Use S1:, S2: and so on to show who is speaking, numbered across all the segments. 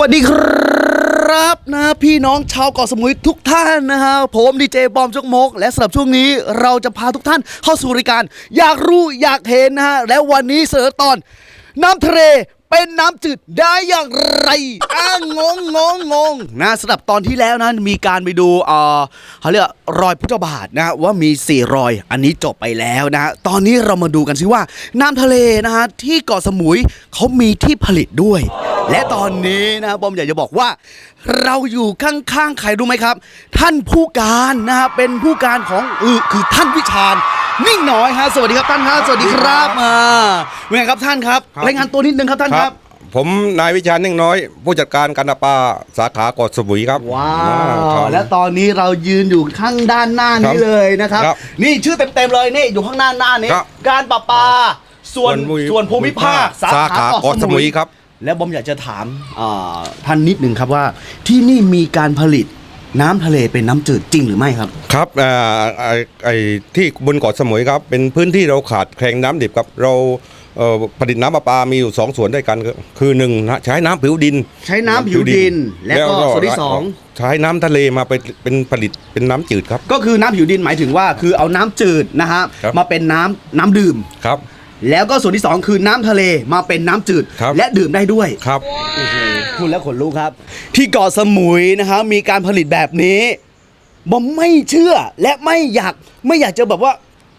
S1: วัสดีครับนะพี่น้องชาวเกาะสมุยทุกท่านนะฮะผมดีเจบอมจกมก และสำหรับช่วงนี้เราจะพาทุกท่านเข้าสู่รายการ อยากรู้อยากเห็นนะฮะและวันนี้เสนอตอนน้ำทะเล เป็นน้ำจืดได้อย่างไรอ้างงงงงงงนะสำหรับตอนที่แล้วนั้นมีการไปดูเอ่อเขาเรียกรอยพุทธบาทนะว่ามีสี่รอยอันนี้จบไปแล้วนะ ตอนนี้เรามาดูกันสิว่า น้ำทะเลนะฮะที่เกาะสมุยเขามีที่ผลิตด้วย และตอนนี้นะบอมอยากจะบอกว่า เราอยู่ข้างๆใครรู้ไหมครับ ท่านผู้การนะฮะเป็นผู้การของเออคือท่านวิชาญ นิ่งน้อยฮะสวัสดีครับท่านฮะสวัสดีครับมาเป็นไงครับท่านครับ
S2: ครับ
S1: รายงานตัวนิดนึงครับท่านครับ
S2: ผมนายวิชานิ่งน้อย ผู้จัดการการปลาสาขาเกาะสมุยครับ
S1: ว้า
S2: ครับ
S1: วและตอนนี้เรายืนอยู่ข้างด้านหน้า
S2: ครั
S1: นี้
S2: บ
S1: เลยนะครับ
S2: ครับ
S1: นี่ชื่อเต็มๆเลยนี่อยู่ข้างหน้าหน้านี้
S2: ครับ
S1: การประปาส่วนส่วนภูมิภาค
S2: สาขาเกาะสมุยครับ
S1: แล้วบอมอยากจะถามอ่าท่านนิดนึงครับว่าที่นี่มีการผลิต น้ำทะเลเป็นน้ำจืดจริงหรือไม่ครับ
S2: ครับอ่าไอ้ไอ้ที่บนเกาะสมุยครับ เป็นพื้นที่เราขาดแคลงน้ำดิบครับ เราเอ่อผลิตน้ำประปา มีอยู่สองส่วนด้วยกันครับคือหนึ่งนะใช้น้ำผิวดิน
S1: ใช้น้ำผิวดินและก็ส่วนที่สอง
S2: ใช้น้ำทะเลมาเป็นเป็นผลิตเป็นน้ำจืดครับ
S1: ก็คือน้ำผิวดินหมายถึงว่า คือเอาน้ำจืดนะฮะ
S2: ครับ
S1: มาเป็นน้ำน้ำดื่ม
S2: ครับ
S1: แล้วก็ส่วนที่สองคือน้ำทะเลมาเป็นน้ำจืด
S2: ครับ
S1: และดื่มได้ด้วย
S2: ครับ
S1: พูดแล้วขนลุกครับ ที่เกาะสมุยนะฮะมีการผลิตแบบนี้บอมไม่เชื่อและไม่อยากไม่อยากจะแบบว่า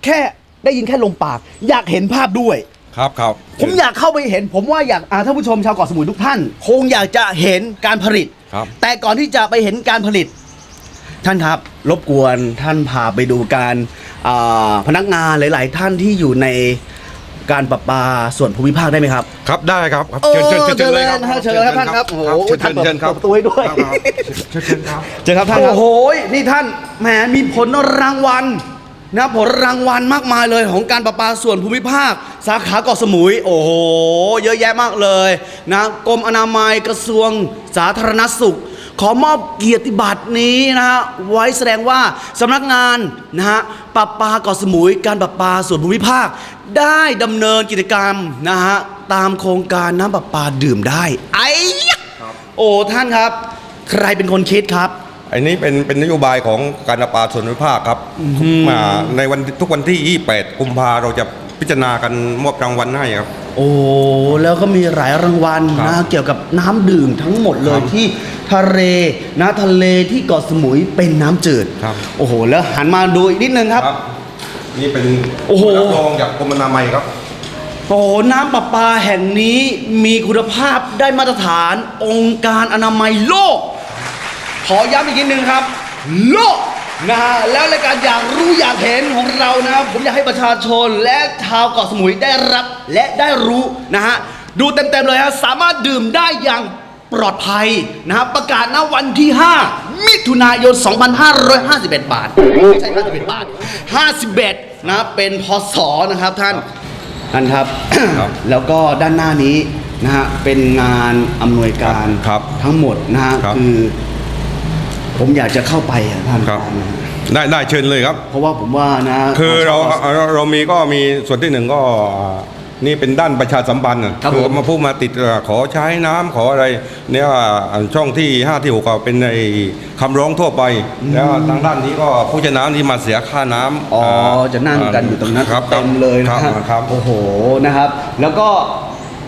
S1: แค่ได้ยินแค่ลมปาก อยากเห็นภาพด้วย
S2: ครับครับ
S1: ผมอยากเข้าไปเห็น ผมว่าอยากอ่าท่านผู้ชมชาวเกาะสมุยทุกท่าน คงอยากจะเห็นการผลิต
S2: ครับ
S1: แต่ก่อนที่จะไปเห็นการผลิต ท่านครับ รบกวนท่านพาไปดูการอ่าพนักงานหลาย ๆ ท่านที่อยู่ใน การประปาส่วนภูมิภาคได้ไหมครับ
S2: ครับได้ครับครับ
S1: เออ
S2: เชิญเชิญเชิญเลยครับ
S1: นะฮะเชิญเลยครับท่านครับโอ้โห
S2: เชิญเชิญเชิญครับ
S1: ท่านเปิดประตูให้ด้วย
S2: ครับครับเชิญเชิญครับ
S1: เจอครับท่านโอ้โหนี่ท่านแหมมีผลรางวัลนะผลรางวัลมากมายเลยของการประปาส่วนภูมิภาค สาขาเกาะสมุย โอ้โห เยอะแยะมากเลยนะกรมอนามัยกระทรวงสาธารณสุข ขอมอบเกียรติบัตรนี้นะฮะไว้แสดงว่าสำนักงานนะฮะประปาเกาะสมุยการประปาส่วนภูมิภาค ได้ดำเนินกิจกรรมนะฮะตามโครงการน้ำประปาดื่มได้ไอ้ยะโอ้ท่านครับ ใครเป็นคนคิดครับ
S2: อันนี้เป็นเป็นนโยบายของการประปาส่วนภูมิภาคครับมาในวันทุกวันที่ 28 กุมภาเราจะ พิจารณากันมอบรางวัลให้ครับ
S1: โอ้แล้วก็มีหลายรางวัล
S2: ครับ
S1: นะเกี่ยวกับน้ำดื่มทั้งหมดเลย
S2: ครับ
S1: ที่ทะเลนะทะเลที่เกาะสมุยเป็นน้ำจืด
S2: ครับ
S1: โอ้โห แล้วหันมาดูอีกนิดนึงครับ
S2: นี่เป็น
S1: โอ้โห
S2: รับรองจากกรมอนามัยครับ
S1: โอ้โหน้ำประปาแห่งนี้มีคุณภาพได้มาตรฐานองค์การอนามัยโลก ขอย้ำอีกนิดนึงครับ โลก นะฮะแล้วรายการอยากรู้อยากเห็นของเรานะครับผมอยากให้ประชาชนและชาวเกาะสมุยได้รับและได้รู้นะฮะดูเต็มๆเลยฮะสามารถดื่มได้อย่างปลอดภัยนะฮะประกาศณวันที่ 5 มิถุนายน 2551 บาทไม่ใช่51บาท 51 นะเป็นพศนะครับท่านท่านครับ
S2: ครับ
S1: แล้วก็ด้านหน้านี้นะฮะเป็นงานอำนวยการ
S2: ครับ
S1: ทั้งหมดนะฮะ
S2: ครับ
S1: คือ ผมอยากจะเข้าไปอะท่าน
S2: ครับ ได้ได้เชิญเลยครับ
S1: เพราะว่าผมว่านะ
S2: คือเราเราเรามีก็มีส่วนที่หนึ่งก็อ่านี่เป็นด้านประชาสัมพันธ์อะ
S1: ครับ
S2: คือ
S1: ผม
S2: มาพูดมาติดเอ่อขอใช้น้ำขออะไรเนี่ยว่าช่องที่5ที่6ก็เป็นในคำร้องทั่วไป แล้วทางด้านนี้ก็ผู้จะน้ำที่มาเสียค่าน้ำ
S1: อ๋อจะนั่งกันอยู่ตรงนั้น
S2: ครับ
S1: เต็มเลยนะ
S2: ค
S1: ฮะ
S2: รับครับ
S1: โอ้โหนะครับ แล้วก็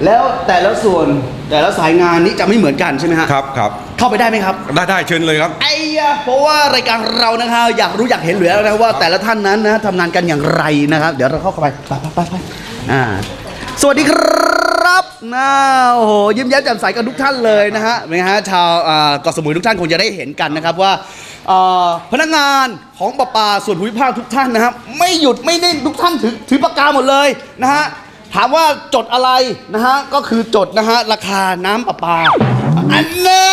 S1: แล้วแต่ละส่วนแต่ละสายงานนี้จะไม่เหมือนกันใช่ไหมฮะ
S2: ครับครับ
S1: เข้าไปได้ไหมครับ
S2: ได้ได้เชิญเลยครับ
S1: ไอ้ยะเพราะว่ารายการเรานะครับอยากรู้อยากเห็นเหลือแล้วนะว่าแต่ละท่านนั้นนะทำงานกันอย่างไรนะครับ เดี๋ยวเราเข้าไปไปไปไปไปอ่าสวัสดีครับนะโอ้โหยิ้มแย้มแจ่มใสกันทุกท่านเลยนะฮะเป็นไงฮะชาวอ่าเกาะสมุยทุกท่านคงจะได้เห็นกันนะครับว่าอ่าพนักงานของประปาส่วนภูมิภาคทุกท่านนะครับไม่หยุดไม่นิ่งทุกท่านถือถือปากกาหมดเลยนะฮะ ถามว่าจดอะไรนะฮะ ก็คือจดนะฮะ ราคาน้ำประปา อันแน่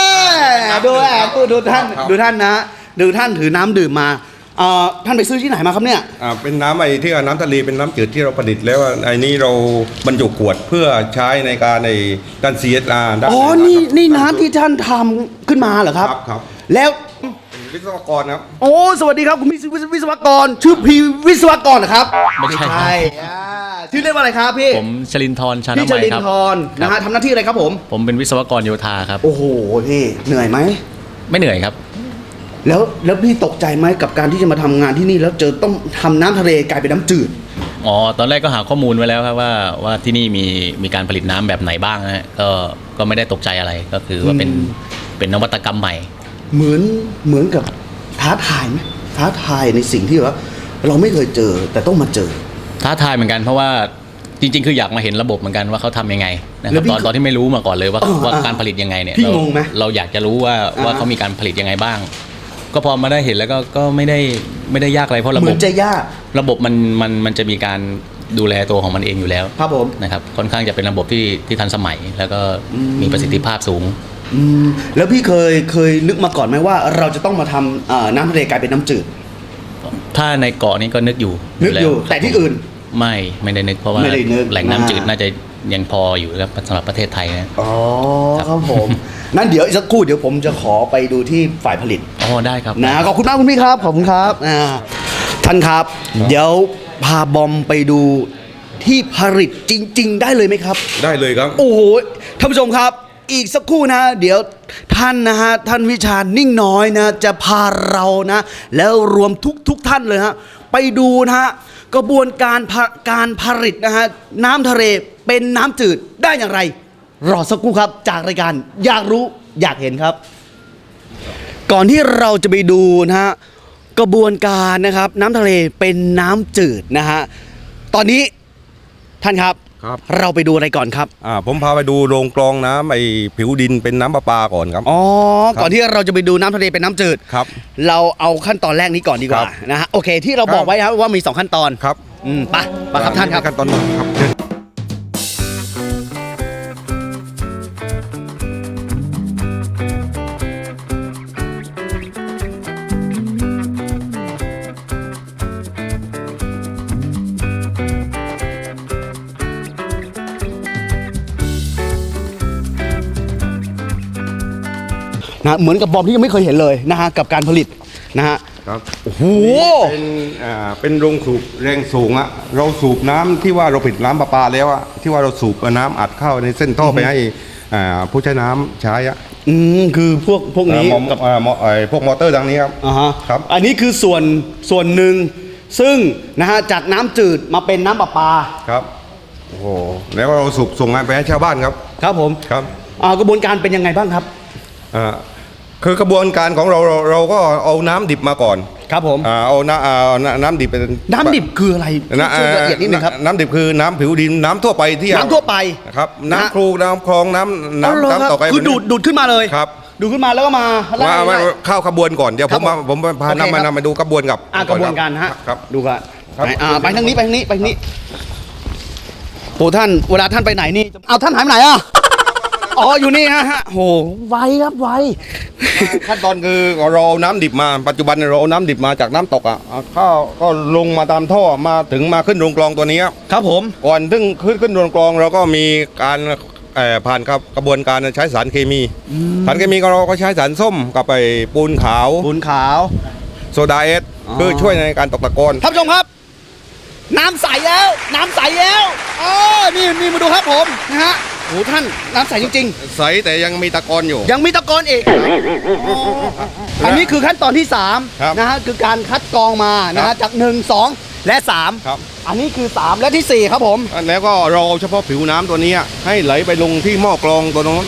S1: ดูแอบดูดูท่าน
S2: ครับ
S1: ดูท่านนะดูท่านถือน้ำดื่มมาเอ่อท่านไปซื้อที่ไหนมาครับเนี่ย
S2: อ่าเป็นน้ำไอ้ที่ว่าน้ำทะเลเป็นน้ำจืดที่เราผลิตแล้วอะไอ้นี้เราบรรจุขวดเพื่อใช้ในการในด้าน CSR ด้าน
S1: อ๋อ นี่นี่น้ำที่ท่านทำขึ้นมาเหรอครับ
S2: ครับครับ
S1: แล้ว
S2: วิศวกรครับ
S1: โอ้ สวัสดีครับ คุณพี่วิศวิศวกร ชื่อพีวิศวกรเหรอครับ
S3: ไม่ใช่ครับ
S1: อ่า ชื่อเรียกว่าอะไรครับพี่
S3: ผมชลินทรชา
S1: พี่
S3: นา
S1: จ
S3: มัย
S1: ริน
S3: ครับ
S1: ทรนะ
S3: ครั
S1: ฮะ
S3: บ
S1: ทำหน้าที่อะไรครับผม
S3: ผมเป็นวิศวกรโยธาครับ
S1: โอ้โหพี่เหนื่อยไหม
S3: ไม่เหนื่อยครับ
S1: แล้วแล้วพี่ตกใจไหมกับการที่จะมาทำงานที่นี่แล้วเจอต้องทำน้ำทะเลกลายเป็นน้ำจืด
S3: อ๋อ ตอนแรกก็หาข้อมูลไว้แล้วครับว่าว่าที่นี่มีมีการผลิตน้ำแบบไหนบ้างนะฮะก็ก็ไม่ได้ตกใจอะไรก็คือว่าเป็น
S1: อืม
S3: เป็นนวัตกรรมใหม่
S1: เหมือนเหมือนกับท้าทายไหมท้าทายในสิ่งที่ว่าเราไม่เคยเจอแต่ต้องมาเจอ
S3: ท้าทายเหมือนกันเพราะว่าจริง ๆ คืออยากมาเห็นระบบเหมือนกันว่าเขาทำยังไงนะค
S1: แล้
S3: รับ
S1: วพี่
S3: ตอนตอนที่ไม่รู้มาก่อนเลยว่า
S1: เออ
S3: ว่า
S1: อ่า
S3: การผลิตยังไงเนี่ย
S1: พี่
S3: เรา
S1: งงไหม
S3: เราอยากจะรู้ว่าว่า
S1: อ่า
S3: เขามีการผลิตยังไงบ้าง ก็พอมาได้เห็นแล้วก็ก็ไม่ได้ไม่ได้ยากอะไรเพราะระ
S1: เห
S3: บ
S1: มื
S3: บ
S1: อนจะยาก
S3: ระบบมันมันมันจะมีการดูแลตัวของมันเองอยู่แล้ว
S1: ครับผม
S3: นะครับค่อนข้างจะเป็นระบบที่ที่ทันสมัย แล้วก็
S1: อืม
S3: มีประสิทธิภาพสูง
S1: อืมแล้วพี่เคยเคยนึกมาก่อนไหมว่าเราจะต้องมาทำเอ่อน้ำทะเลกลายเป็นน้ำจืด
S3: ถ้าในเกาะนี้ก็นึกอยู่
S1: นึกอยู่
S3: ล้ว
S1: แต่ที่อื่น
S3: ไม่ไม่ได้นึกเพราะว่า
S1: ไม่ได้นึก
S3: แหล่งน้ำจืด
S1: อ่า
S3: น่าจะยังพออยู่แล้วสำหรับประเทศไทยนะ
S1: อ๋อครับผม นั่นเดี๋ยวอีกสักครู่เดี๋ยวผมจะขอไปดูที่ฝ่ายผลิต
S3: อ๋อได้ครับ
S1: นะขอบคุณมากคุณพี่ครับขอบคุณครับอ่าท่านครับ เดี๋ยวพาบอมไปดูที่ผลิตจริง ๆ ได้เลยไหมครับ
S2: ได้เลยครับ
S1: โอ้โหท่านผู้ชมครับ อีกสักครู่นะ เดี๋ยวท่านนะฮะท่านวิชานิ่งน้อยนะ จะพาเรานะ แล้วรวมทุกทุกท่านเลยฮะไปดูนะฮะกระบวนการการผลิตนะฮะน้ำทะเลเป็นน้ำจืดได้อย่างไร รอสักครู่ครับจากรายการอยากรู้อยากเห็นครับ ก่อนที่เราจะไปดูนะฮะกระบวนการนะครับ น้ำทะเลเป็นน้ำจืดนะฮะตอนนี้ท่านครับ
S2: ครับ
S1: เราไปดูอะไรก่อนครับ
S2: อ่าผมพาไปดูโรงกรองน้ำไอ้ผิวดินเป็นน้ำประปาก่อนครับ
S1: อ๋อ
S2: ครับ
S1: ก่อนที่เราจะไปดูน้ำทะเลเป็นน้ำจืด
S2: ครับ
S1: เราเอาขั้นตอนแรกนี้ก่อนดีกว่า
S2: ครับ
S1: นะฮะ โอเค ที่เราบอกไว้ครับว่ามี 2 ขั้นตอน
S2: ครับ
S1: อืมไปไปครับท่านครับ
S2: ขั้นตอนครับ
S1: นะเหมือนกับบอมที่ยังไม่เคยเห็นเลยนะฮะกับการผลิตนะฮะ
S2: ครับ
S1: โอ้โห
S2: เป็นอ่าเป็นโรงสูบแรงสูงอะเราสูบน้ำที่ว่าเราผลิตน้ำประปาแล้วอะที่ว่าเราสูบเอาน้ำอัดเข้าในเส้นท่อไปให้อ่าผู้ใช้น้ำใช้อะ
S1: อืมคือพวกพวกนี้
S2: อ่ามออ่ามอไอ้พวกมอเตอร์ดังนี้ครับ
S1: อ่าฮะ
S2: ครับ
S1: อันนี้คือส่วนส่วนหนึ่งซึ่งนะฮะจากน้ำจืดมาเป็นน้ำประปา
S2: ครับโอ้โหแล้วเราสูบส่งงานไปให้ชาวบ้านครับ
S1: ครับผม
S2: ครับ
S1: อ่ากระบวนการเป็นยังไงบ้างครับ
S2: อ่าคือกระบวนการของเราเราเราก็เอาน้ำดิบมาก่อน
S1: ครับผม
S2: อ่าเอาน้ำอ่าน้ำน้ำดิบเป็น
S1: น้ำดิบคืออะไร
S2: นะ
S1: ช่วยละเอียดนิดนึงครับ
S2: น้ำดิบคือน้ำผิวดินน้ำทั่วไปที่
S1: น้ำทั่วไป
S2: ครับ
S1: นะฮะ
S2: น้ำครูน้ำคลองน้ำ
S1: อ๋อเหรอ
S2: น้ำ
S1: ครับ
S2: น้ำต่อไป
S1: คือดูดดูดขึ้นมาเลย
S2: ครับ
S1: ดูดขึ้นมาแล้วก็มาไล่
S2: ว่าว่า
S1: ไล่
S2: เข้าขบวนก่อนเดี๋ยว
S1: ครั
S2: ผ
S1: บ
S2: มมาผมพา
S1: โอเค
S2: นำมา
S1: ครับ
S2: นำมาดูกระบวนกับ
S1: อ่ากระบวนการฮะ
S2: ครับ
S1: ดูกัน
S2: ครับ
S1: ไปอ่าไปทางนี้ไปทางนี้ไปทางนี้โหท่านเวลาท่านไปไหนนี่เอาท่านหายไปไหนอะ อ๋ออยู่นี่ฮะฮะโหไวครับไว
S2: ขั้นตอนคือเราเอาน้ำดิบมาปัจจุบันเราเอาน้ำดิบมาจากน้ำตกอะเอาเข้าก็ลงมาตามท่อมาถึงมาขึ้นโรงกรองตัวนี้ครับ
S1: ครับผม
S2: ก่อนถึงขึ้นขึ้นโรงกรองเราก็มีการเอ่อผ่านครับกระบวนการใช้สารเคมีสารเคมีก็เราก็ใช้สารส้มกับไปปูนขาว
S1: บุญขาว
S2: โซดาเอส
S1: อ๋อ
S2: เพื่อช่วยในการตกตะกอน
S1: ท่านผู้ชมครับ น้ำใสแล้ว น้ำใสแล้วอ๋อนี่นี่มาดูครับผมนะฮะ โหท่านน้ำใสจริง
S2: ใสแต่ยังมีตะกอนอยู่
S1: ๆ ยังมีตะกอนอีกอ๋ออันนี้คือขั้นตอนที่
S2: ครับ
S1: 3นะฮะคือการคัดกรองมานะ
S2: ครั
S1: ฮะ
S2: บ
S1: จาก 1 2 และ3
S2: ครับ
S1: อันนี้คือ 3 และทีสี่ 4 ครับผม
S2: แล้วก็เราเอาเฉพาะผิวน้ำตัวนี้ให้ไหลไปลงที่หม้อกรองตัวโน้น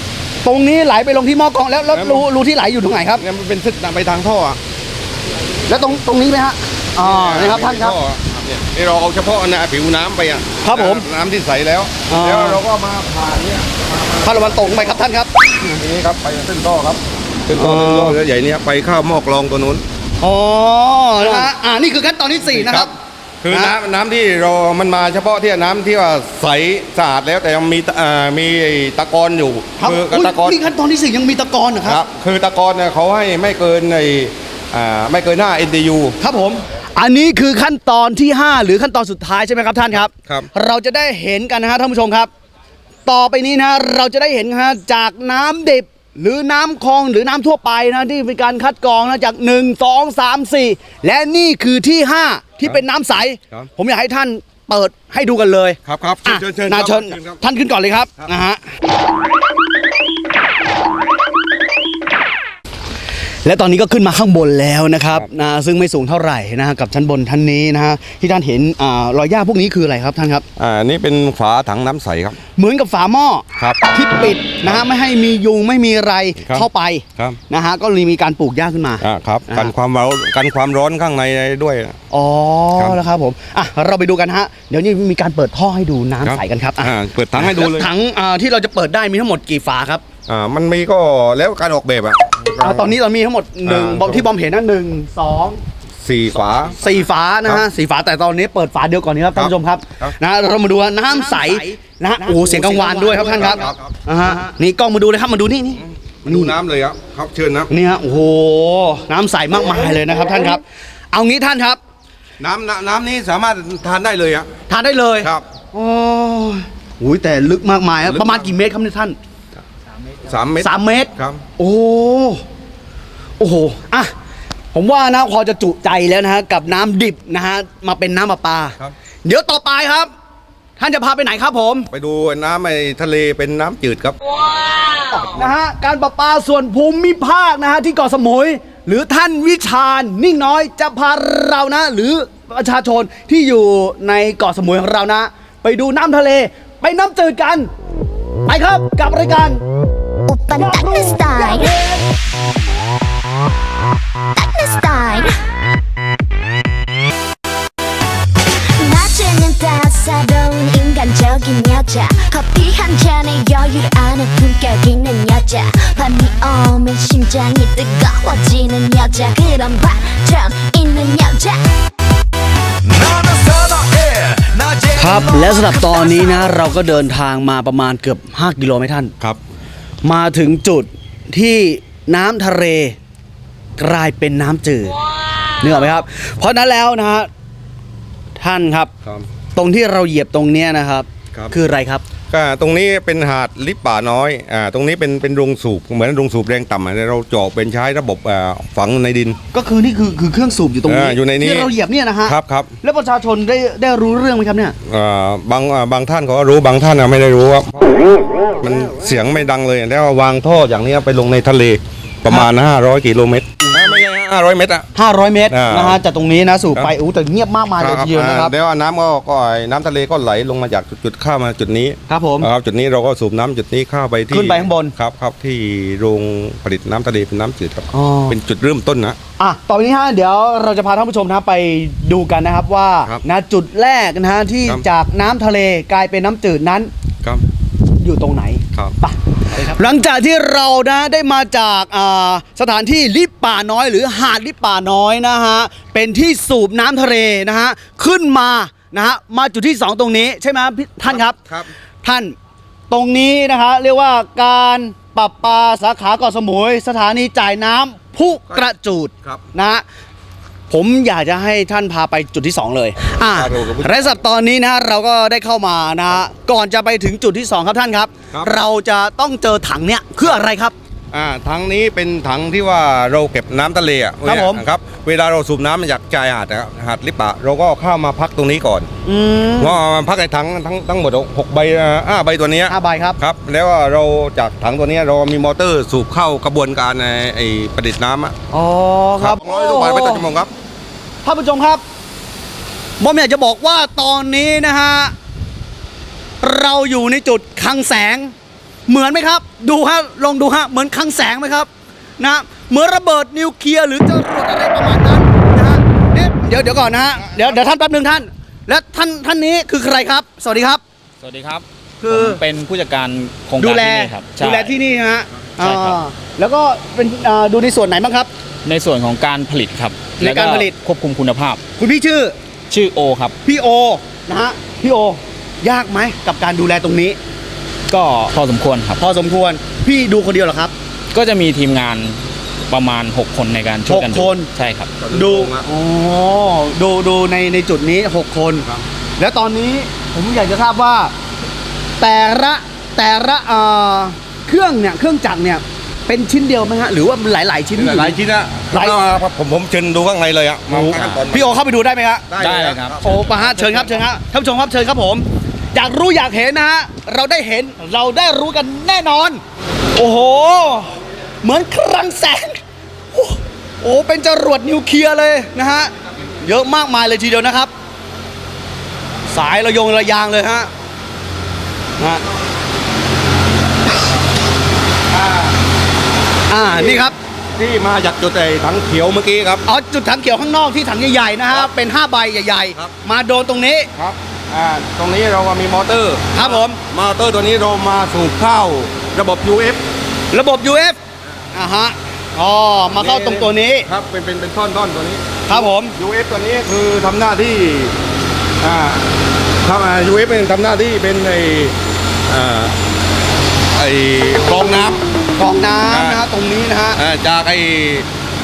S1: ตรงนี้ไหลไปลงที่หม้อกรองแล้วแล้ว
S2: แล้ว
S1: รูรูที่ไหลอยู่ตรงไหนครับ
S2: เนี่ยมันเป็นเส้นไปทางท่ออะ
S1: แล้วตรงตรงนี้ไหมฮะ อ๋อนี่ครับท่านครับ
S2: ท่ออะเนี่ยนี่เราเอาเฉพาะนะผิวน้ำไปอะ
S1: ครับผม
S2: น้ำที่ใสแล้ว
S1: อ๋อ
S2: แล้วเราก็มาผ่านเนี่ย
S1: พระระวันตรงไปครับท่านครับ
S2: นี่ครับไปเส้นท่อครับเส้นท่อ
S1: อ๋อ
S2: เส้นท่อใหญ่ๆเนี่ยไปเข้าหม้อกรองตัวนู้น
S1: อ๋อนะฮะอ่านี่คือขั้นตอนที่4นะครับ
S2: คือ
S1: นะ
S2: น้ำน้ำที่เรา มันมาเฉพาะที่น้ำที่ว่าใสสะอาดแล้วแต่ยังมีตะอ่ามีไอ้ตะกอนอยู่
S1: ครับ
S2: คือ
S1: อุ๊ย
S2: ตะกอน
S1: นี่ขั้นตอนที่สี่ยังมีตะกอนเหรอค
S2: ค
S1: รั
S2: รับ บคือตะกอนเนี่ยเขาให้ไม่เกินในอ่าไม่เกินหน้า NDU
S1: ครับผม อันนี้คือขั้นตอนที่ 5 หรือขั้นตอนสุดท้ายใช่ไหมครับท่านครับ
S2: ครับ
S1: เราจะได้เห็นกันนะฮะท่านผู้ชมครับ ต่อไปนี้นะเราจะได้เห็นนะฮะจากน้ำดิบหรือน้ำคลองหรือน้ำทั่วไปนะที่เป็นการคัดกรองนะจาก 1 2 3 4 และนี่คือที่ 5 ที่เป็นน้ำใส
S2: ครับ
S1: ผมอยากให้ท่านเปิดให้ดูกันเลย
S2: ครับครับ
S1: อะ
S2: เชิญเชิญ
S1: นา
S2: ครับ
S1: เชิญ
S2: เชิญครับ
S1: ท่านขึ้นก่อนเลยครับนะฮะ และตอนนี้ก็ขึ้นมาข้างบนแล้วนะครับนะซึ่งไม่สูงเท่าไหร่นะฮะกับชั้นบนท่านนี้นะฮะที่ท่านเห็นอ่ารอยหญ้าพวกนี้คืออะไรครับท่านครับ
S2: อ่านี่เป็นฝาถังน้ำใสครับ
S1: เหมือนกับฝาหม้อ
S2: ครับ
S1: ที่ปิดนะฮะไม่ให้มียุงไม่มีอะไร
S2: ครับ
S1: เข้าไป
S2: ครับ
S1: นะฮะก็เลยมีการปลูกหญ้าขึ้นมา
S2: อ่าครับ
S1: อ่า
S2: กันความร้อนกันความร้อนข้างในด้วย
S1: อ๋อ
S2: ครับ
S1: แล้วครับผมอะเราไปดูกันฮะเดี๋ยวนี้มีการเปิดท่อให้ดูน้ำใสกันครับอะ
S2: อ่าเปิดถังให้ดูเลย
S1: แวถังอ่าที่เราจะเปิดได้มีทั้งหมดกี่ฝาครับ
S2: อ่ามันมีก็แล้วการออกแบบอะ
S1: อ่าตอนนี้เรามีทั้งหมดหนึ่ง
S2: อ่า
S1: บอมที่บอมเห็นนะหนึ่งสอง
S2: สี่ฝา
S1: สี่ฝานะ
S2: ครั
S1: ฮะ
S2: บ
S1: สี่ฝาแต่ตอนนี้เปิดฝาเดียวก่อนนี้ครับท่านผู้ชมครับ
S2: ครับ
S1: นะเรามาดูว่าน้ำใสนะฮะโอ้โหเสียงกังวานด้วยครับท่านครับ
S2: ครับครับ
S1: อ่าฮะนี่กล้องมาดูเลยครับมาดูนี่นี่
S2: มาดูน้ำเลยครับครับเชิญนะ
S1: นี่ฮะโอ้โหน้ำใสมากมายเลยนะครับท่านครับ เอางี้ท่านครับ
S2: น้ำน้ำน้ำนี้สามารถทานได้เลยอะ
S1: ทานได้เลย
S2: ครับ
S1: โอ้ยโอ้ยแต่ลึกมากมายครับ
S2: ลึก
S1: ประมาณกี่เมตรครับเนี่ยท่าน
S2: สามเมตร
S1: สามเมตร
S2: ครับ
S1: โอ้ โอ้โห อะ ผมว่านะพอจะจุใจแล้วนะฮะกับน้ำดิบนะฮะมาเป็นน้ำประปา
S2: ครับ
S1: เดี๋ยวต่อไปครับ ท่านจะพาไปไหนครับผม
S2: ไปดูน้ำในทะเลเป็นน้ำจืดครับ
S1: นะฮะการประปาส่วนภูมิภาคนะฮะที่เกาะสมุย หรือท่านวิชาญนิ่งน้อยจะพาเรานะ หรือประชาชนที่อยู่ในเกาะสมุยของเรานะ ไปดูน้ำทะเล ไปน้ำจืดกัน ไปครับกับรายการ
S4: 오빤 딴내 스타일 딴내 스타일 낮에는 따사로운 인간적인 여자 커피 한 잔에 여유를 아는 품격 있는 여자 밤이 오면 심장이 뜨거워지는 여자 그런 바람 있는 여자
S1: ครับ และสำหรับตอนนี้นะ เราก็เดินทางมาประมาณเกือบ 5 กิโลไหมท่าน
S2: ครับ
S1: มาถึงจุดที่น้ำทะเลกลายเป็นน้ำจืดนึกออกไหมครับ เพราะฉะนั้นแล้วนะฮะท่านครับ
S2: ครับ
S1: ตรงที่เราเหยียบตรงเนี้ยนะครับ
S2: ครับ
S1: คืออะไรครับ
S2: ก็ตรงนี้เป็นหาดลิปป่าน้อยอ่าตรงนี้เป็นเป็นโรงสูบเหมือนโรงสูบแรงต่ำอะเราเจาะเป็นใช้ระบบอ่าฝังในดิน
S1: ก็คือนี่คือคือเครื่องสูบอยู่ตรงนี้
S2: เอออยู่ในนี้
S1: ที่เราเหยียบเนี่ยนะฮะ
S2: ครับครับ
S1: แล้วประชาชนได้ได้รู้เรื่องไหมครับเนี่ย
S2: อ่าบางอ่าบางท่านก็รู้บางท่านอะไม่ได้รู้ครับมันเสียงไม่ดังเลยแล้ววางท่ออย่างนี้ไปลงในทะเลประมาณ 500 กิโลเมตรไม่ใช่ 500 เมตรอะ
S1: 500 เมตร
S2: อ่าน
S1: นะฮะจากตรงนี้นะสูบไป
S2: ครับ
S1: อู้แต่เงียบมากมายเลยทีเดียวนะครับ
S2: อ่าแล้วน้ำก็ก็ไอ้น้ำทะเลก็ไหลลงมาจากจุดเข้ามาจุดนี้
S1: ครับผม
S2: ครับจุดนี้เราก็สูบน้ำจุดนี้เข้าไปที่
S1: ขึ้นไปข้างบน
S2: ครับครับที่โรงผลิตน้ำทะเลเป็นน้ำจืดครับ
S1: อ๋อ
S2: เป็นจุดเริ่มต้นนะ
S1: อะต่อไปนี้ฮะเดี๋ยวเราจะพาท่านผู้ชมนะไปดูกันนะครับว่า
S2: ครับ
S1: นะจุดแรกนะฮะที่
S2: ครับ
S1: จากน้ำทะเลกลายเป็นน้ำจืดนั้น
S2: ครับ
S1: อยู่ตรงไหน
S2: ครับ
S1: ไป หลังจากที่เรานะได้มาจากอ่าสถานที่ลิปป่าน้อยหรือหาดลิปป่าน้อยนะฮะเป็นที่สูบน้ำทะเลนะฮะขึ้นมานะฮะมาจุดที่ 2 ตรงนี้ใช่ไหมครับพี่ท่านครับ
S2: ครับ
S1: ท่านตรงนี้นะคะเรียกว่าการปรับปลาสาขาเกาะสมุย สถานีจ่ายน้ำผู้กระจูด
S2: ครับ
S1: นะฮะ ผมอยากจะให้ท่านพาไปจุดที่ 2 เลย อ่า
S2: ครับผม
S1: และสำหรับตอนนี้นะเราก็ได้เข้ามานะฮะก่อนจะไปถึงจุดที่ 2 ครับท่านครับ
S2: ครับ
S1: เราจะต้องเจอถังเนี้ยคืออะไรครับ
S2: อ่าถังนี้เป็นถังที่ว่าเราเก็บน้ำทะเลอะ
S1: ครับผม
S2: ครับเวลาเราสูบน้ำมาจากชายหาดนะครับหาดลิปปะเราก็เข้ามาพักตรงนี้ก่อน
S1: อืม
S2: ว่ามาพักในถังทั้งทั้งหมดหกใบอ่าห้าใบตัวเนี้ย
S1: ห้าใบครับ
S2: ครับ แล้วเราจากถังตัวเนี้ยเรามีมอเตอร์สูบเข้ากระบวนการในไอ้ประดิษฐ์น้ำอะ
S1: อ๋อครับ
S2: ร้อยลูกบาศก์เมตรต่อชั่วโมงครับ
S1: ท่านผู้ชมครับบอมอยากจะบอกว่าตอนนี้นะฮะเราอยู่ในจุดคลังแสง เหมือนไหมครับ ดูฮะลองดูฮะเหมือนคลังแสงไหมครับนะเหมือนระเบิดนิวเคลียร์หรือจรวดอะไรประมาณนั้นนะฮะเนี่ยเดี๋ยวเดี๋ยวก่อนนะฮะเดี๋ยวเดี๋ยวท่านแป๊บหนึงท่าน และท่านท่านนี้คือใครครับ สวัสดีครับ
S5: สวัสดีครับ
S1: คือ
S5: ผมเป็นผู้จัดการโครง
S1: ดู
S5: การ
S1: แล
S5: ที่นี่ครับใช่
S1: ดูแลที่นี่นะฮะ
S5: ใช่ครับ
S1: อ่าแล้วก็เป็นอ่าดูในส่วนไหนบ้างครับ
S5: ในส่วนของการผลิตครับ
S1: ในการผลิต
S5: ควบคุมคุณภาพ
S1: คุณพี่ชื่อ
S5: ชื่อโอครับ
S1: พี่โอนะฮะพี่โอยากไหมกับการดูแลตรงนี้
S5: ก็พอสมควรครับ
S1: พอสมควรพี่ดูคนเดียวเหรอครับ
S5: ก็จะมีทีมงานประมาณ 6 คนในการช่วยกัน
S1: หก
S5: ดู
S1: คน
S5: ใช่ครับ
S1: ดู
S2: ตรงอะ
S1: อ๋อดูดูในในจุดนี้ 6 คน
S2: ครับ
S1: แล้วตอนนี้ผมอยากจะทราบว่า แต่ละแต่ละเอ่อเครื่องเนี่ยเครื่องจักรเนี่ย เป็นชิ้นเดียวไหมฮะหรือว่าหลาย ๆ ชิ้นที่อ
S2: หลายชิ้นนะ
S1: หลาย
S2: แล้วก็ผมผมเชิญดูข้างในเลยอะมาขั้นตอน
S1: พี่โอเข้าไปดูได้ไหมฮะ
S5: ได้เลยครับ
S1: โอ้ปะฮะเชิญครับเชิญครับท่านผู้ชมครับเชิญครับผม อยากรู้อยากเห็นนะฮะเราได้เห็นเราได้รู้กันแน่นอน โอ้โห เหมือนคลังแสงโอ้โอ้เป็นจรวดนิวเคลียร์เลยนะฮะเยอะมากมายเลยทีเดียวนะครับ สายระยงระยางเลยฮะนะฮะ อ่านี่ครับ
S2: ที่มาจากจุดไอ้ถังเขียวเมื่อกี้ครับ
S1: อ๋อจุดถังเขียวข้างนอกที่ถังใหญ่ๆนะฮะ
S2: ครับ
S1: เป็น5ใบใหญ่
S2: ครับ
S1: ๆ มาโดนตรงนี้
S2: ครับอ่าตรงนี้เราก็มีมอเตอร์
S1: ครับผม
S2: มอเตอร์ตัวนี้เรามาสูบเข้าระบบ UF
S1: ระบบ UF อ่าฮะอ๋อมาเข้าตรงตัวนี้
S2: ครับเป็นเป็นเป็นท่อนๆตัวนี้
S1: ครับผม
S2: UF ตัวนี้คือทำหน้าที่อ่าทำอ่า UF เป็นทำหน้าที่เป็นไออ่าไอกรองน้ำ
S1: กรองน้ำนะ
S2: อ่า
S1: ฮะตรงนี้นะฮะ
S2: อ่าจากไอ้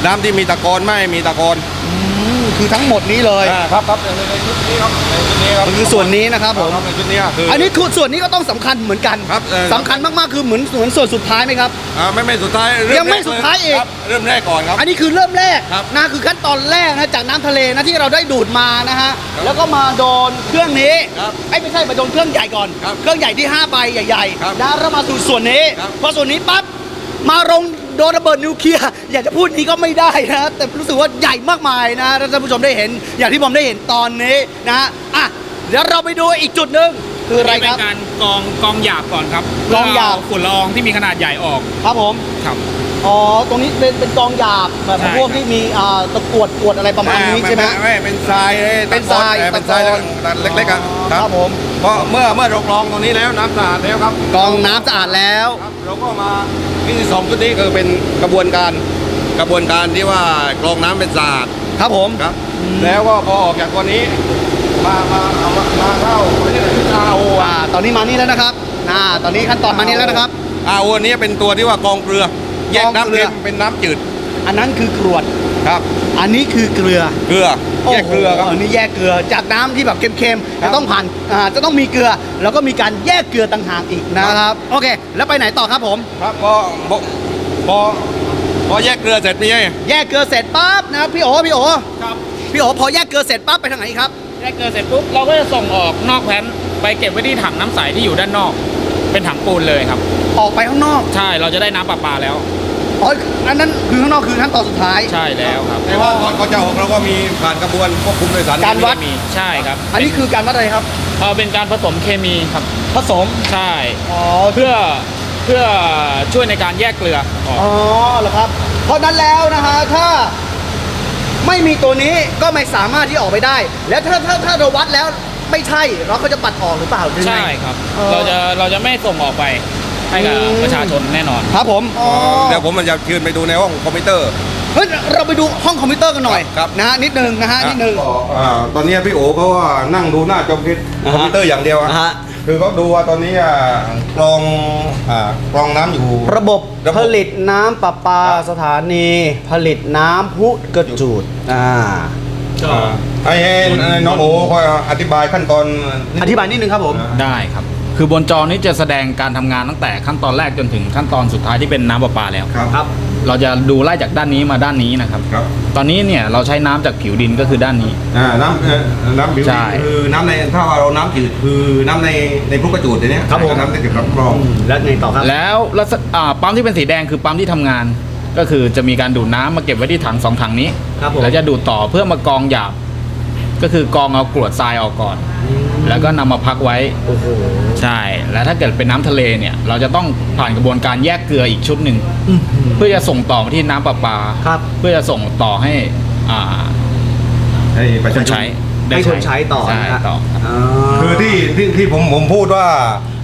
S2: น้ำที่มีตะกอนไม่มีตะกอน
S1: อืมคือทั้งหมดนี้เลย
S2: อ่าครับครับในในชุดนี้ครับในชุดนี้ครับ
S1: มันคือส่วนนี้นะครับผม
S2: ครับในชุดนี้คือ
S1: อั
S2: อั
S1: นนี้คือส่วนนี้ก็ต้องสำคัญเหมือนกัน
S2: ครับเออ
S1: สำคัญมากๆคือเหมือนเหมือนส่วนสุดท้ายไหมครับ
S2: อ่าไม่ไม่สุดท้าย
S1: ยังไม่
S2: เริ่แร
S1: สุดท้ายอีก
S2: ครับเริ่มแรกก่อนครับ
S1: อันนี้คือเริ่มแรก
S2: ครับ
S1: นะคือขั้นตอนแรกนะจากน้ำทะเลนะที่เราได้ดูดมานะฮะแล้วก็มาโดนเครื่องนี้
S2: ครับ
S1: ไอ้ยไม่ใช่มาโดนเครื่องใหญ่ก่อน
S2: ครับ
S1: เครื่องใหญ่ที่5ใบใหญ่
S2: ครับ
S1: ๆนะแล้วมาสู่ส่วนนี้
S2: ครับ
S1: พอส่วนนี้ปั๊บ มาลงโดนระเบิดนิวเคลียร์อยากจะพูดนี้ก็ไม่ได้นะ แต่รู้สึกว่าใหญ่มากมายนะถ้าท่านผู้ชมได้เห็น อย่างที่ผมได้เห็นตอนนี้นะอะเดี๋ยวเราไปดูอีกจุดหนึ่งคืออะไร
S5: นี่
S1: ค
S5: เป็
S1: รับ
S5: นการกรองกรองหยาบก่อนครับ
S1: กรองหยาบ
S5: เพื่เฝุ่นละอองที่มีขนาดใหญ่ออก
S1: ครับผม
S5: ครับ
S1: อ๋อ ตรงนี้เป็นเป็นกองหยาบแบบ
S5: ใช่
S1: พวกที่มีอ่าตะกรวดกรวดอะไรประมาณนี้ใช่ไหม
S2: ไม่เป็นทรายอ้
S1: เป็นทราย
S2: ตะกอนเออเป็นทราย
S1: ตะกอน
S2: เล็กๆอะ
S1: ครับผม
S2: เพราะเมื่อเมื่อเรากรองตรงนี้แล้วน้ำสะอาดแล้วครับ
S1: กรองน้ำสะอาดแล้ว
S2: ครับเราก็มาที่สองชุดนี้คือเป็นกระบวนการกระบวนการที่ว่ากรองน้ำเป็นสะอาด
S1: ครับผม
S2: ครับแล้วก็พอออกจากตัวนี้มามาเอามามาเข้าไม่ใช่ชุดอาโอ
S1: อ่าตอนนี้มานี่แล้วนะครับอ่าตอนนี้ขั้นตอนมานี่แล้วนะครับ
S2: อาโอนี้เป็นตัวที่ว่ากรองเกลือ แยก
S1: กรอง
S2: น้ำ
S1: เกลื
S2: เค็
S1: อ
S2: มเป็นน้ำจืด
S1: อันนั้นคือกรวด
S2: ครับ
S1: อันนี้คือเกลือ
S2: เกลือแยกเกลือครับ
S1: โโหอันนี้แยกเกลือจากน้ำที่แบบเค็มๆ
S2: ครั
S1: จะ
S2: บ
S1: ต้องผ่านอ่าจะต้องมีเกลือ แล้วก็มีการแยกเกลือต่างหากอีกนะครับโอเค แล้วไปไหนต่อครับผม
S2: ครับพอพอพอพอแยกเกลือเสร็จนี่ไง
S1: แยกเกลือเสร็จปั๊บนะครับพี่โอพี่โอ
S5: ครับ
S1: พี่โอพอแยกเกลือเสร็จปั๊บไปทางไหนครับ
S5: แยกเกลือเสร็จปุ๊บเราก็จะส่งออกนอกแผ่นไปเก็บไว้ที่ถังน้ำใสที่อยู่ด้านนอก เป็นถังปูนเลยครับ
S1: ออกไปข้างนอก
S5: ใช่เราจะได้น้ำประปาแล้ว
S1: อ๋ออันนั้นคือข้างนอกคือขั้นตอนสุดท้าย
S5: ใช่แล้วครับ
S2: แต่ว่าก่อนเขาจะออกเราก็มีผ่านกระบวนควบคุมโดยสาร
S1: การวัด
S5: มีใช่ครับ
S1: อันนี้คือการวัดอะไรครับ
S5: เออเป็นการผสมเคมีครับ
S1: ผสม
S5: ใช่
S1: อ๋อ
S5: เพื่อเพื่อช่วยในการแยกเกลือออก
S1: อ๋อเหรอครับ เพราะนั้นแล้วนะฮะถ้าไม่มีตัวนี้ก็ไม่สามารถที่ออกไปได้ แล้วถ้าถ้าถ้าเราวัดแล้วไม่ใช่เราก็จะปัดออกหรือเปล่าหรือไง
S5: ใช่ครับ
S1: เออ
S5: เราจะเราจะไม่ส่งออกไป ให้กับ
S1: อืม
S5: ประชาชนแน่นอน
S1: ครับผมอ๋อ
S2: เดี๋ยวผมมันจะยืนไปดูในห้องคอมพิวเตอร์
S1: เฮ้ยเราไปดูห้องคอมพิวเตอร์กันหน่อย
S2: ครับ
S1: นะฮะนิดนึงนะฮะนิดนึง
S2: อ่าตอนนี้พี่โอเขาว่านั่งดูหน้าจอคอมพิวเตอร์อย่างเดียวอะ
S1: อ่าฮะ
S2: คือเขาดูว่าตอนนี้อ่ากรองอ่ากรองน้ำอยู่
S1: ระบบ
S2: ระบบ
S1: ผลิตน้ำประปาสถานี ผลิตน้ำพุกระจูดอ่า
S2: อ่าให้ให้ให้น้องโอคอยอธิบายขั้นตอน
S1: อธิบายนิดนึงครับผม
S5: ได้ครับ คือบนจอนี้จะแสดงการทำงานตั้งแต่ขั้นตอนแรกจนถึงขั้นตอนสุดท้ายที่เป็นน้ำประปาแล้ว
S2: ครับ
S1: ครับ
S5: เราจะดูไล่จากด้านนี้มาด้านนี้นะครับ
S2: ครับ
S5: ตอนนี้เนี่ยเราใช้น้ำจากผิวดินก็คือด้านนี้
S2: อ่า น้ำเอ่อน้ำผิว
S5: ใช่
S2: ดินคือน้ำในถ้าว่าเราน้ำจืดคือน้ำในในพลุกระจูดเนี้ย
S1: ครับผม
S2: น้ำที่เก็บรับรอง
S1: แล้วไงต่อครับ
S5: แล้วลักษณะอ่าปั๊มที่เป็นสีแดงคือปั๊มที่ทำงาน ก็คือจะมีการดูดน้ำมาเก็บไว้ที่ถังสองถังนี้
S1: ครับผม
S5: แล้วจะดูดต่อเพื่อมากรองหยาบก็คือกรองเอากรวดทรายออกก่อน แล้วก็นำมาพักไว้
S1: โอ้โห
S5: ใช่ แล้วถ้าเกิดเป็นน้ำทะเลเนี่ย เราจะต้องผ่านกระบวนการแยกเกลืออีกชุดหนึ่ง เพื่อจะส่งต่อมาที่น้ำประปา
S1: ครับ
S5: เพื่อจะส่งต่อให้อ่า
S2: ให้ประ
S5: ค
S2: ชานชน
S5: ใช้ได้
S1: ให้คนใช้ต่อ
S5: ใช่
S1: นะฮะ
S5: ต่อ
S2: คือที่ที่ที่ผมผมพูดว่า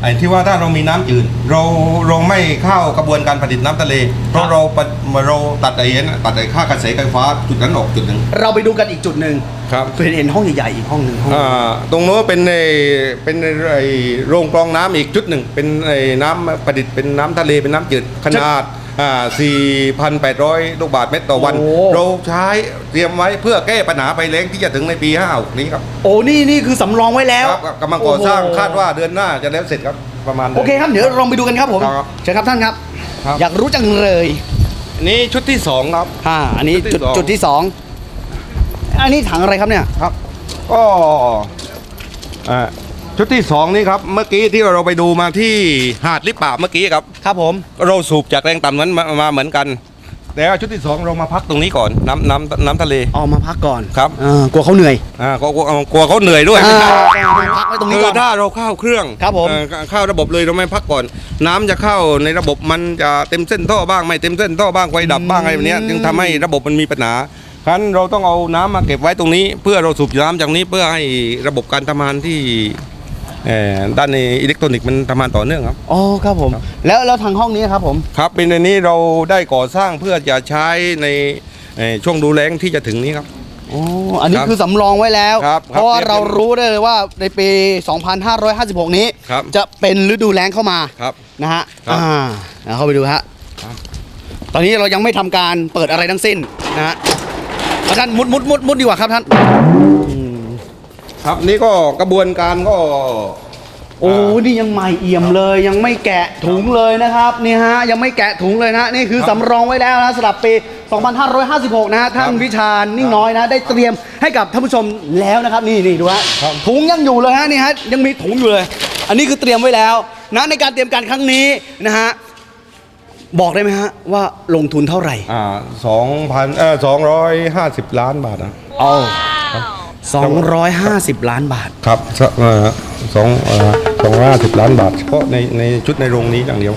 S2: ไอ้ที่ว่าถ้าเรามีน้ำจืดเราเราไม่เข้ากระบวนการผลิตน้ำทะเล เพราะเราปะเราตัดไอ้นั้นตัดไอ้ค่ากระแสไฟฟ้าจุดนั้นออกจุดหนึ่ง
S1: เราไปดูกันอีกจุดหนึ่ง
S2: ครับ
S1: เป็นเห็นห้องใหญ่ๆอีกห้องหนึ่งห้อง
S2: อ่าตรงโน้นเป็นไอ้เป็นไอ้โรงกรองน้ำอีกจุดหนึ่งเป็นไอ้น้ำผลิตเป็นน้ำทะเลเป็นน้ำจืดขนาดอ่า 4,800 ลูกบาทเมตรต่อวันเราใช้เตรียมไว้เพื่อแก้ปัญหาภัยแล้งที่จะถึงในปี56นี้ครับ
S1: โอ้นี่นี่คือสำรองไว้แล้ว
S2: ครับกำลังก่อสร้าง
S1: โโห
S2: คาดว่าเดือนหน้าจะแล้วเสร็จครับประมาณ
S1: โอเคครับเดี๋ยวลองไปดูกันครับผม
S2: ครับ
S1: เชิญครับท่านครับ
S2: ครับ
S1: อยากรู้จังเลย
S2: อันนี้ชุดที่สองครับ
S1: อ่าอันนี้
S2: จุ
S1: จุด
S2: ดที่สอง
S1: จุดที่สองอันนี้ถังอะไรครับเนี่ย
S2: ครับ ก็อ่า ชุดที่สองนี่ครับ เมื่อกี้ที่เราไปดูมาที่หาดลิปปะเมื่อกี้ครับ
S1: ครับผม
S2: เราสูบจากแรงต่ำนั้นมามาเหมือนกันแต่ว่าชุดที่สองเรามาพักตรงนี้ก่อน น้ำน้ำน้ำทะเล
S1: เอามาพักก่อน
S2: ครับ
S1: อ่ากลัวเขาเหนื่อย
S2: อ่าก็กลัวกลัวเขาเหนื่อยด้วย
S1: อ่าพักไว้ตรงนี้
S2: คื
S1: ก่
S2: อ
S1: อน
S2: ถ้าเราเข้าเครื่อง
S1: ครับผม
S2: เอ่อเข้าระบบเลยเราไม่พักก่อน น้ำจะเข้าในระบบมันจะเต็มเส้นท่อบ้างไม่เต็มเส้นท่อบ้างไฟดับบ้างอะไรแบบเนี้ยจึงทำให้ระบบมันมีปัญหาฉะนั้นเราต้องเอาน้ำมาเก็บไว้ตรงนี้ เพื่อเราสูบน้ำจากนี้เพื่อให้ระบบการทำงานที่ เอ่อด้านในอิเล็กทรอนิกส์มันทำงานต่อเนื่องครับ
S1: อ๋อครับผม แล้วแล้วทางห้องนี้ครับผม
S2: ครับเป็นในนี้เราได้ก่อสร้างเพื่อจะใช้ในเอ่อช่วงดูแลงที่จะถึงนี้ครับ
S1: อ๋อ อันนี้
S2: ครับ
S1: คือสำรองไว้แล้ว
S2: ครับ
S1: เพราะว่า
S2: ครับ
S1: เรารู้ได้เลยว่าในปี 2556 นี้
S2: ครับ
S1: จะเป็นฤดูแล้งเข้ามา
S2: ครับ
S1: นะฮะ
S2: ครับ
S1: อ่าเอาเข้าไปดูฮะ
S2: ครับ
S1: ตอนนี้เรายังไม่ทำการเปิดอะไรทั้งสิ้นนะฮะเอาท่านมุดมุดมุดมุดดีกว่าครับท่าน
S2: ครับนี่ก็กระบวนการก็
S1: โอ้นี่ยังใหม่เอี่ยมเลย ยังไม่แกะถุงเลยนะครับนี่ฮะยังไม่แกะถุงเลยนะนี่คือ
S2: ครับ
S1: สำรองไว้แล้วนะสำหรับปี 2556 นะฮะท่าน
S2: ครับ
S1: วิชาญนิ่งน้อยนะ ได้เตรียมให้กับท่านผู้ชมแล้วนะครับ นี่นี่ดูฮะ
S2: ครับ
S1: ถุงยังอยู่เลยฮะนี่ฮะยังมีถุงอยู่เลย อันนี้คือเตรียมไว้แล้วนะในการเตรียมการครั้งนี้นะฮะบอกได้ไหมฮะว่าลงทุนเท่าไหร่
S2: อ่าสองพันเอ่อสองร้อยห้าสิบล้านบาทนะ
S1: เอา 250 ล้านบาท
S2: ครับสเอ่อสองเอ่อสองร้อยห้าสิบล้านบาทเฉพาะในในชุดในโรงนี้อย่างเดียว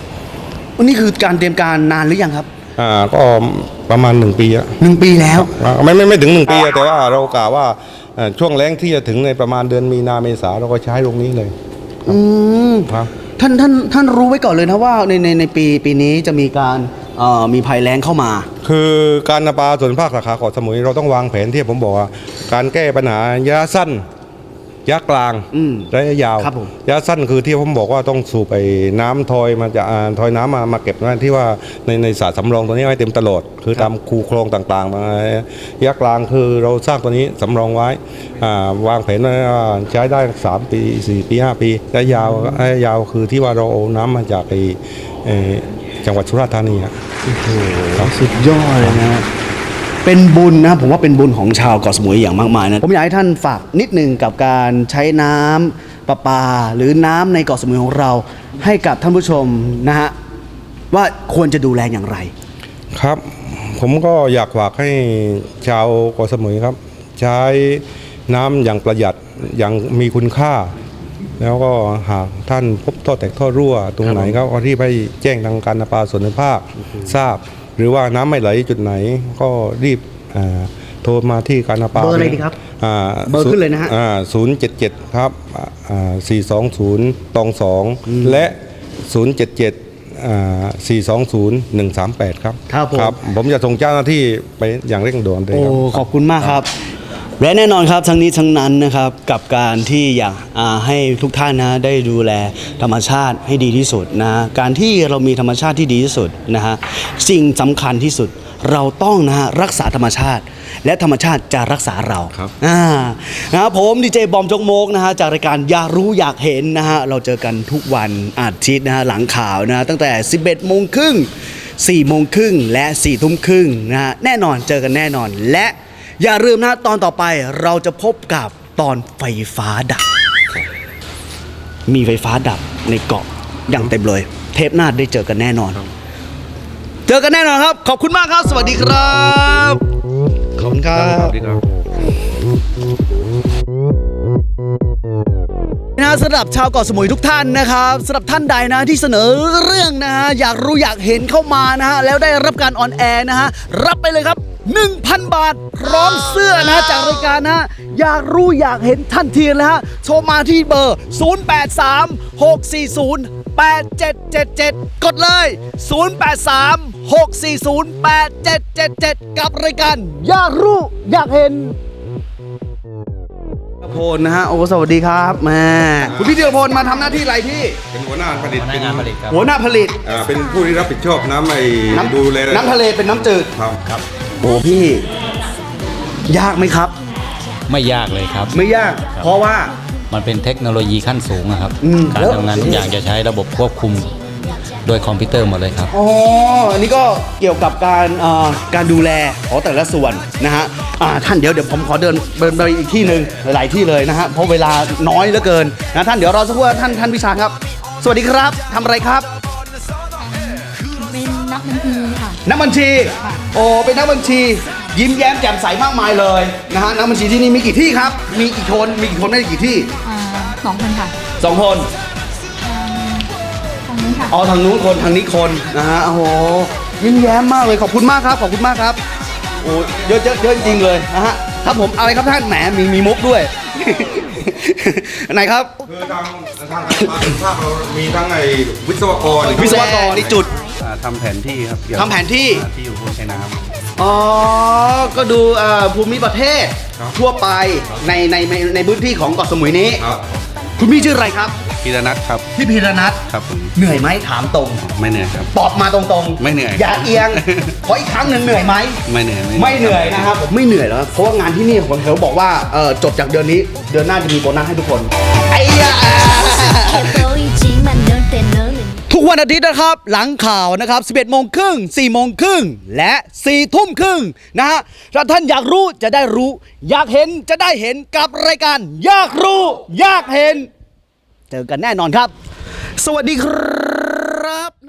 S1: วันนี้คือการเตรียมการนานหรือยังครับ
S2: อ่าก็ประมาณหนึ่งปีอะ
S1: หนึ่งปีแล้ว
S2: อ่าไม่ไม่ไม่ถึงหนึ่งปีอะแต่ว่าเรากล่าวว่าเอ่อช่วงแรงที่จะถึงในประมาณเดือนมีนาเมษาเราก็ใช้โรงนี้เลย
S1: อืม
S2: ครับ
S1: ท่านท่านท่านรู้ไว้ก่อนเลยนะว่าในในในปีปีนี้จะมีการ เอ่อมีภัยแล้งเข้ามา
S2: คือการนาปาส่วนภาคสาขาเกาะสมุยเราต้องวางแผนที่ผมบอกว่าการแก้ปัญหาระยะสั้นระยะกลาง
S1: อืม
S2: ระยะยาว
S1: ครับผม
S2: ระยะสั้นคือที่ผมบอกว่าต้องสูบไปน้ำทอยมาจะอ่าทอยน้ำมามาเก็บไว้ที่ว่าในในสระสำรองตัวนี้ไว้เต็มตลอดคือตามคูคลองต่างๆมาระยะกลางคือเราสร้างตัวนี้สำรองไว้อ่าวางแผนไว้ว่าใช้ได้สามปีสี่ปีห้าปีระยะยาวระยะยาวคือที่ว่าเราเอาน้ำมาจากไอ้เอ่อ จังหวัดสุราษฎร์ธานีครับ
S1: สุดยอดเลยนะเป็นบุญนะผมว่าเป็นบุญของชาวเกาะสมุยอย่างมากมายนะผมอยากให้ท่านฝากนิดนึงกับการใช้น้ำประปา หรือน้ำในเกาะสมุยของเรา ให้กับท่านผู้ชมนะฮะว่าควรจะดูแลอย่างไร
S2: ครับ ผมก็อยากฝากให้ชาวเกาะสมุยครับ ใช้น้ำอย่างประหยัดอย่างมีคุณค่า แล้วก็หากท่านพบท่อแตกท่อรั่ว ตรงไหนก็เอาที่ไปแจ้งทางการประปาส่วนภูมิภาคทราบ หรือว่าน้ำไม่ไหลจุดไหนก็รีบอ่าโทรมาที่การประปา
S1: เบอร์อะไรดีครับ
S2: อ่า
S1: เบอร์ขึ้นเลยนะฮะ
S2: อ่าศูนย์เจ็ดเจ็ดครับอ่าสี่สองศูนย์ตองสองและศูนย์เจ็ดเจ็ดอ่าสี่สองศูนย์หนึ่งสามแปดครับ
S1: ครับผม
S2: ผมจะส่งเจ้าหน้าที่ไปอย่างเร่งด่วนเลย
S1: โอ้
S2: ครับ
S1: ขอบคุณมากครับ และแน่นอนครับทั้งนี้ทั้งนั้นนะครับกับการที่อยากอ่าให้ทุกท่านนะได้ดูแลธรรมชาติให้ดีที่สุดนะการที่เรามีธรรมชาติที่ดีที่สุดนะฮะสิ่งสำคัญที่สุดเราต้องนะฮะรักษาธรรมชาติ และธรรมชาติจะรักษาเรา
S2: ครับ
S1: อ่านะครับผมดีเจบอมจกโมกนะฮะจากรายการอยากรู้อยากเห็นนะฮะเราเจอกันทุกวันอาทิตย์นะฮะหลังข่าวนะฮะตั้งแต่ 11โมงครึ่ง4โมงครึ่งและ4ทุ่มครึ่งนะฮะแน่นอนเจอกันแน่นอนและ อย่าลืมนะตอนต่อไปเราจะพบกับตอนไฟฟ้าดับ มีไฟฟ้าดับในเกาะอย่างเต็มเลย เทปหน้าได้เจอกันแน่นอน เจอกันแน่นอนครับ ขอบคุณมากครับ สวัสดีครับขอบคุณครับนะสำหรับชาวเกาะสมุยทุกท่านนะครับสำหรับท่านใดนะที่เสนอเรื่องนะฮะอยากรู้อยากเห็นเข้ามานะฮะแล้วได้รับการออนแอร์นะฮะรับไปเลยครับ 1,000 บาท พร้อมเสื้อนะฮะจากรายการนะฮะอยากรู้อยากเห็นทันทีเลยฮะโทรมาที่เบอร์ 083 640 8777 กดเลย 083 640 8777 กับรายการอยากรู้อยากเห็นพลนะฮะโอ้สวัสดีครับแม่คุณพี่เดียวพลมาทำหน้าที่อะไรที่
S2: เป็นหัวหน้าผลิต
S3: พนักงานผลิตครับ
S1: หัวหน้าผลิต
S2: อ่าเป็นผู้ที่รับผิดชอบน้ำไอ้
S1: น้ำ
S2: ดูแล
S1: น้ำทะเลเป็นน้ำจืด
S2: ครับครับ
S1: โอ้พี่ ยากไหมครับ
S6: ไม่ยากเลยครับ
S1: ไม่ยาก เพราะว่า
S6: มันเป็นเทคโนโลยีขั้นสูงอะครับ
S1: อืม
S6: การ
S1: แล้ว
S6: ทำงานทุกอย่างจะใช้ระบบควบคุมด้วยคอมพิวเตอร์หมดเลยครับ
S1: อ๋ออันนี้ก็เกี่ยวกับการเอ่อการดูแลของแต่ละส่วนนะฮะอ่าท่านเดี๋ยวเดี๋ยวผมขอเดินเดินไปอีกที่หนึ่งหลายๆที่เลยนะฮะเพราะเวลาน้อยเหลือเกินนะท่านเดี๋ยวรอสักครู่ท่านท่านพิชาครับ สวัสดีครับทำอะไรครับ
S7: เป็นนัก บัญชีค่ะ
S1: นักบัญชี โอ้ เป็นนักบัญชี ยิ้มแย้มแจ่มใสมากมายเลยนะฮะ นักบัญชีที่นี่มีกี่ที่ครับ มีกี่คน มีกี่คนได้กี่ที่
S7: อ่าสองคนค่ะ
S1: สองคน
S7: ทางนี้ค่ะ
S1: อ๋อ ทางนู้นคน ทางนี้คนนะฮะ โอ้โห ยิ้มแย้มมากเลย ขอบคุณมากครับ ขอบคุณมากครับ โอ้เยอะเยอะเยอะจริงๆเลยนะฮะ ครับผม อะไรครับท่าน แหม มีมีมุกด้วย ไหนครับ
S2: คือทางทางการมาถึงภาพเรามีทั้งไอ้วิศวกร
S1: วิศวกรในจุด
S6: ทำแผนที่ครับเกี่ยวกับ
S1: ทำแผนที่
S6: ที่อยู่บนชายน้ำ
S1: อ๋อ ก็ดูภูมิประเทศทั่วไปในในในในพื้นที่ของเกาะสมุยนี้
S2: ครับ
S1: คุณพี่ชื่ออะไรครับ
S6: พีระนัทครับ
S1: พี่พีรนัท
S6: ครับ
S1: เหนื่อยไหมถามตรง
S6: ไม่เหนื่อยครับ
S1: ตอบมาตรงๆ
S6: ไม่เหนื่อย
S1: อย่าเอียง ขออีกครั้งหนึ่งเหนื่อยไหม
S6: ไม่เหนื่อย
S1: ไม่เหนื่อยนะครับผมไม่เหนื่อยแล้วเพราะว่างานที่นี่ผมเขาบอกว่าจบจากเดือนนี้ เดือนหน้าจะมีโบนัสให้ทุกคนไอ้ ทุกวันอาทิตย์นะครับ หลังข่าวนะครับ 11โมงครึ่ง4โมงครึ่งและ4ทุ่มครึ่งนะฮะถ้าท่านอยากรู้จะได้รู้ อยากเห็นจะได้เห็นกับรายการ อยากรู้ อยากเห็น เจอกันแน่นอนครับ สวัสดีครับ